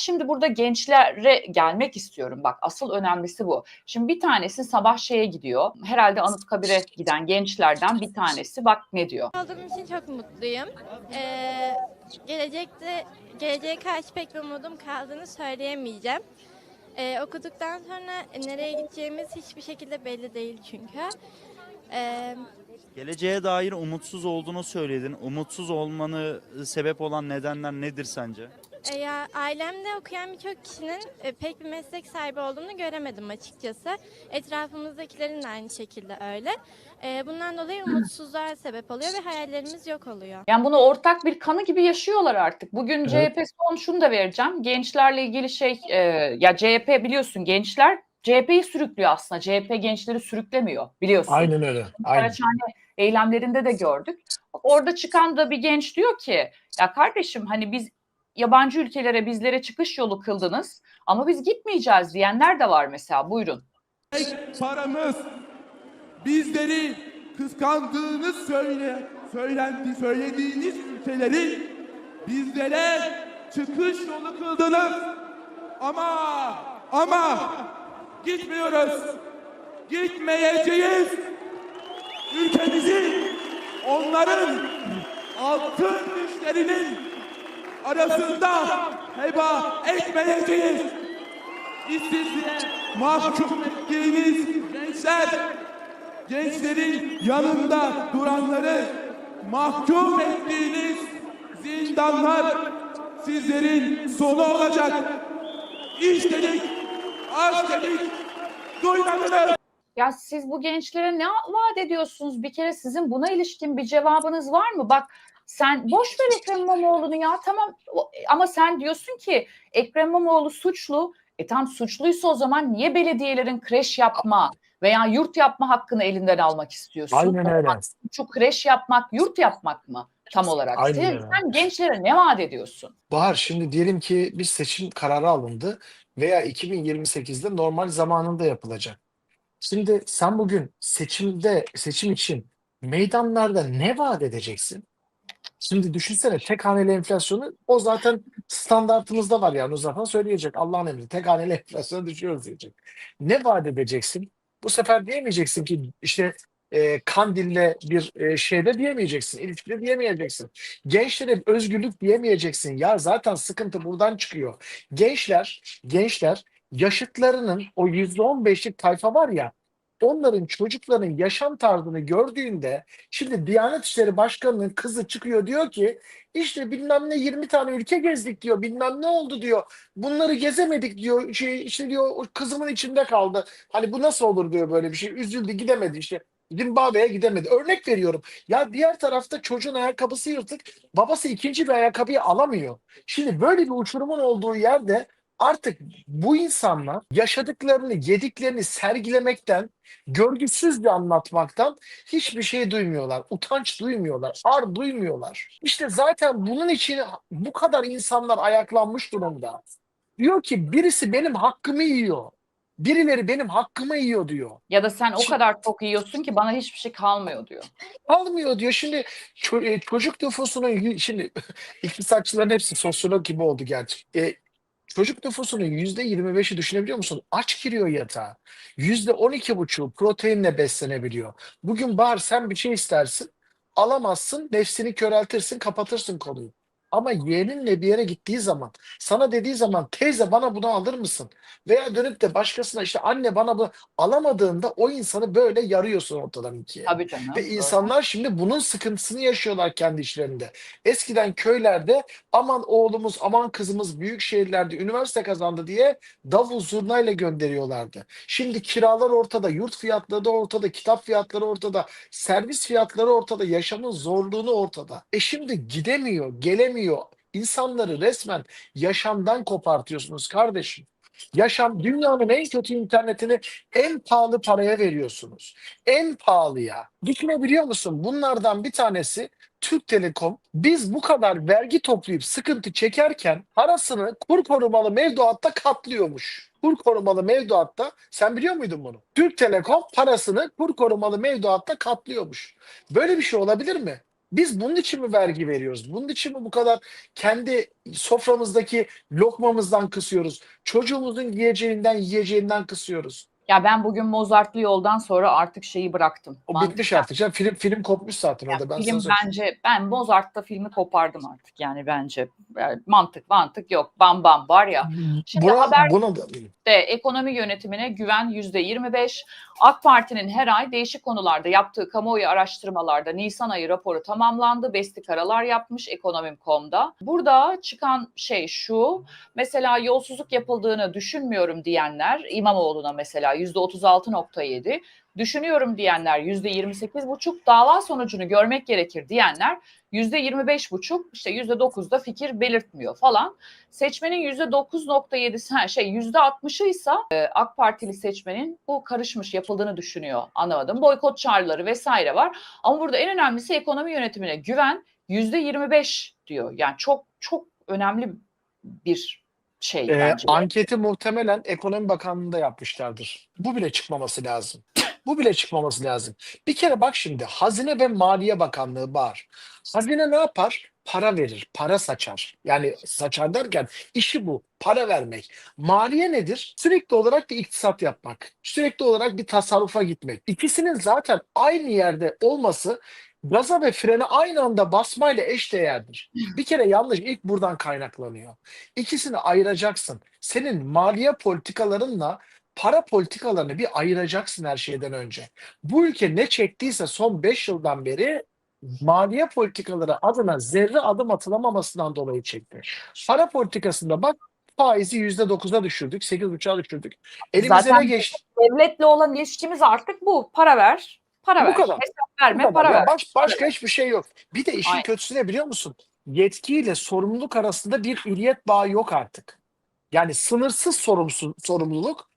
şimdi burada gençlere gelmek istiyorum. Bak asıl önemlisi bu. Şimdi bir tanesi sabah şeye gidiyor. Herhalde Anıtkabir'e giden gençlerden bir tanesi bak ne diyor. olduğum için çok mutluyum. Ee, gelecekte geleceğe karşı pek bir umudum kaldığını söyleyemeyeceğim. Ee, okuduktan sonra nereye gideceğimiz hiçbir şekilde belli değil çünkü. Ee, Geleceğe dair umutsuz olduğunu söyledin. Umutsuz olmanı sebep olan nedenler nedir sence? E, ya ailemde okuyan birçok kişinin e, pek bir meslek sahibi olduğunu göremedim açıkçası. Etrafımızdakilerin de aynı şekilde öyle. Ee, bundan dolayı umutsuzluğa sebep oluyor ve hayallerimiz yok oluyor. Yani bunu ortak bir kanı gibi yaşıyorlar artık. Bugün Evet. CHP son şunu da vereceğim. Gençlerle ilgili şey e, ya CHP biliyorsun gençler CHP'yi sürüklüyor aslında. CHP gençleri sürüklemiyor biliyorsun. Aynen öyle. Aynen. Karaçhane eylemlerinde de gördük. Orada çıkan da bir genç diyor ki ya kardeşim hani biz yabancı ülkelere bizlere çıkış yolu kıldınız ama biz gitmeyeceğiz diyenler de var mesela buyurun. Paramız bizleri kıskandığınız söyle söylendi söylediğiniz ülkeleri bizlere çıkış yolu kıldınız. Ama ama gitmiyoruz. Gitmeyeceğiz. Ülkemizi onların altın düşlerinin arasında heba etmeyeceğiz. İşsizliğe mahkum ettiğiniz gençler, gençlerin yanında duranları mahkum ettiğiniz zindanlar sizlerin sonu olacak. İş dedik, aç dedik, duymadınız. Ya siz bu gençlere ne vaat ediyorsunuz? Bir kere sizin buna ilişkin bir cevabınız var mı? Bak sen boş ver Ekrem İmamoğlu'nu ya tamam ama sen diyorsun ki Ekrem İmamoğlu suçlu. E tam suçluysa o zaman niye belediyelerin kreş yapma veya yurt yapma hakkını elinden almak istiyorsun? Aynen öyle. Suçu kreş yapmak, yurt yapmak mı tam olarak? Aynen Sen, öyle. sen gençlere ne vaat ediyorsun? Bahar şimdi diyelim ki bir seçim kararı alındı veya 2028'de normal zamanında yapılacak. Şimdi sen bugün seçimde seçim için meydanlarda ne vaat edeceksin? Şimdi düşünsene tek haneli enflasyonu o zaten standartımızda var yani o zaten söyleyecek Allah'ın emri tek haneli enflasyona düşüyoruz diyecek. Ne vaat edeceksin? Bu sefer diyemeyeceksin ki işte e, Kandil'le bir e, şeyde diyemeyeceksin, ilişkide diyemeyeceksin. Gençlere özgürlük diyemeyeceksin. Ya zaten sıkıntı buradan çıkıyor. Gençler, gençler yaşıtlarının o yüzde on beşlik tayfa var ya onların çocukların yaşam tarzını gördüğünde şimdi Diyanet İşleri Başkanı'nın kızı çıkıyor diyor ki işte bilmem ne 20 tane ülke gezdik diyor bilmem ne oldu diyor. Bunları gezemedik diyor şey, işte diyor kızımın içinde kaldı. Hani bu nasıl olur diyor böyle bir şey. Üzüldü gidemedi işte Zimbabwe'ye gidemedi. Örnek veriyorum. Ya diğer tarafta çocuğun ayakkabısı yırtık babası ikinci bir ayakkabıyı alamıyor. Şimdi böyle bir uçurumun olduğu yerde artık bu insanlar yaşadıklarını yediklerini sergilemekten görgüsüzce anlatmaktan hiçbir şey duymuyorlar. Utanç duymuyorlar. Ar duymuyorlar. İşte zaten bunun için bu kadar insanlar ayaklanmış durumda. Diyor ki birisi benim hakkımı yiyor. Birileri benim hakkımı yiyor diyor. Ya da sen o Şimdi- kadar çok yiyorsun ki bana hiçbir şey kalmıyor diyor. Almıyor diyor. Şimdi ço- e, çocuk nüfusunun şimdi iktisatçıların hepsi sosyolog gibi oldu gerçi. E, çocuk nüfusunun yüzde 25'i düşünebiliyor musun? Aç giriyor yatağa. Yüzde 12 buçuğu proteinle beslenebiliyor. Bugün Bahar sen bir şey istersin. Alamazsın, nefsini köreltirsin, kapatırsın konuyu. Ama yeğeninle bir yere gittiği zaman, sana dediği zaman teyze bana bunu alır mısın? Veya dönüp de başkasına işte anne bana bu alamadığında o insanı böyle yarıyorsun ortadan ikiye. Tabii canım. Ve doğru. insanlar şimdi bunun sıkıntısını yaşıyorlar kendi işlerinde. Eskiden köylerde aman oğlumuz aman kızımız büyük şehirlerde üniversite kazandı diye davul zurnayla gönderiyorlardı. Şimdi kiralar ortada, yurt fiyatları da ortada, kitap fiyatları ortada, servis fiyatları ortada, yaşamın zorluğunu ortada. E şimdi gidemiyor, gelemiyor. İnsanları resmen yaşamdan kopartıyorsunuz kardeşim. Yaşam dünyanın en kötü internetini en pahalı paraya veriyorsunuz. En pahalıya. Düşünebiliyor musun? Bunlardan bir tanesi Türk Telekom. Biz bu kadar vergi toplayıp sıkıntı çekerken parasını kur korumalı mevduatta katlıyormuş. Kur korumalı mevduatta sen biliyor muydun bunu? Türk Telekom parasını kur korumalı mevduatta katlıyormuş. Böyle bir şey olabilir mi? Biz bunun için mi vergi veriyoruz? Bunun için mi bu kadar kendi soframızdaki lokmamızdan kısıyoruz? Çocuğumuzun yiyeceğinden yiyeceğinden kısıyoruz. Ya ben bugün Mozartlı yoldan sonra artık şeyi bıraktım. O Mantık- bitmiş artık. canım. film film kopmuş zaten Ya orada. Ben film bence ben Mozart'ta filmi kopardım artık yani bence. Yani mantık mantık yok. Bam bam var ya. Şimdi Buna, haber- buna da de ekonomi yönetimine güven %25. AK Parti'nin her ay değişik konularda yaptığı kamuoyu araştırmalarda Nisan ayı raporu tamamlandı. Besti Karalar yapmış Ekonomim.com'da. Burada çıkan şey şu. Mesela yolsuzluk yapıldığını düşünmüyorum diyenler İmamoğlu'na mesela %36.7. Düşünüyorum diyenler %28,5. Dava sonucunu görmek gerekir diyenler %25,5 işte %9'da fikir belirtmiyor falan. Seçmenin %9.7'si ha şey %60'ı ise e, AK Partili seçmenin bu karışmış yapıldığını düşünüyor. Anlamadım. Boykot çağrıları vesaire var. Ama burada en önemlisi ekonomi yönetimine güven %25 diyor. Yani çok çok önemli bir şey Ee, bence. anketi muhtemelen Ekonomi Bakanlığı'nda yapmışlardır. Bu bile çıkmaması lazım. Bu bile çıkmaması lazım. Bir kere bak şimdi Hazine ve Maliye Bakanlığı var. Hazine ne yapar? Para verir, para saçar. Yani saçar derken işi bu, para vermek. Maliye nedir? Sürekli olarak bir iktisat yapmak. Sürekli olarak bir tasarrufa gitmek. İkisinin zaten aynı yerde olması gaza ve frene aynı anda basmayla eşdeğerdir. Bir kere yanlış ilk buradan kaynaklanıyor. İkisini ayıracaksın. Senin maliye politikalarınla para politikalarını bir ayıracaksın her şeyden önce. Bu ülke ne çektiyse son 5 yıldan beri maliye politikaları adına zerre adım atılamamasından dolayı çekti. Para politikasında bak faizi %9'a düşürdük, 8,5'a düşürdük. Elimize Zaten ne geçti? Devletle olan ilişkimiz artık bu. Para ver, para Bu ver. kadar. Hesap Bu verme, kadar. para Ya ver. baş- başka hiçbir şey yok. Bir de işin Aynen. kötüsü ne biliyor musun? Yetkiyle sorumluluk arasında bir illiyet bağı yok artık. Yani sınırsız sorumsuz, sorumluluk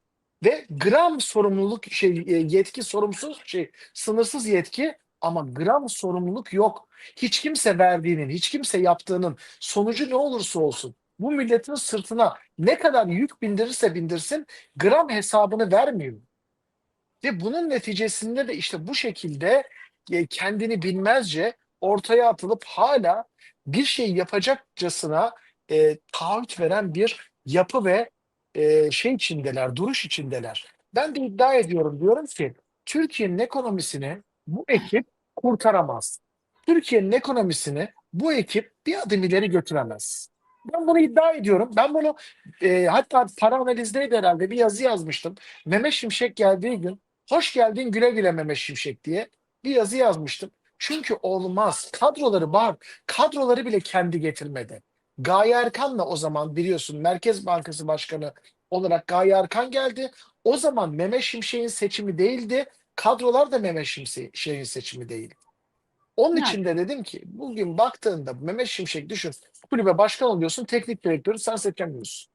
ve gram sorumluluk şey e, yetki sorumsuz şey sınırsız yetki ama gram sorumluluk yok. Hiç kimse verdiğinin, hiç kimse yaptığının sonucu ne olursa olsun bu milletin sırtına ne kadar yük bindirirse bindirsin gram hesabını vermiyor. Ve bunun neticesinde de işte bu şekilde e, kendini bilmezce ortaya atılıp hala bir şey yapacakçasına e, taahhüt veren bir yapı ve e, şey içindeler, duruş içindeler. Ben de iddia ediyorum diyorum ki Türkiye'nin ekonomisini bu ekip kurtaramaz. Türkiye'nin ekonomisini bu ekip bir adım ileri götüremez. Ben bunu iddia ediyorum. Ben bunu e, hatta para analizdeydi herhalde bir yazı yazmıştım. Mehmet Şimşek geldiği gün hoş geldin güle güle Mehmet Şimşek diye bir yazı yazmıştım. Çünkü olmaz. Kadroları var. Kadroları bile kendi getirmedi. Gaye Erkan'la o zaman biliyorsun Merkez Bankası Başkanı olarak Gaye Erkan geldi. O zaman Mehmet Şimşek'in seçimi değildi. Kadrolar da Mehmet Şimşek'in seçimi değil. Onun Yani. için de dedim ki bugün baktığında Mehmet Şimşek düşün kulübe başkan oluyorsun teknik direktörü sen seçemiyorsun.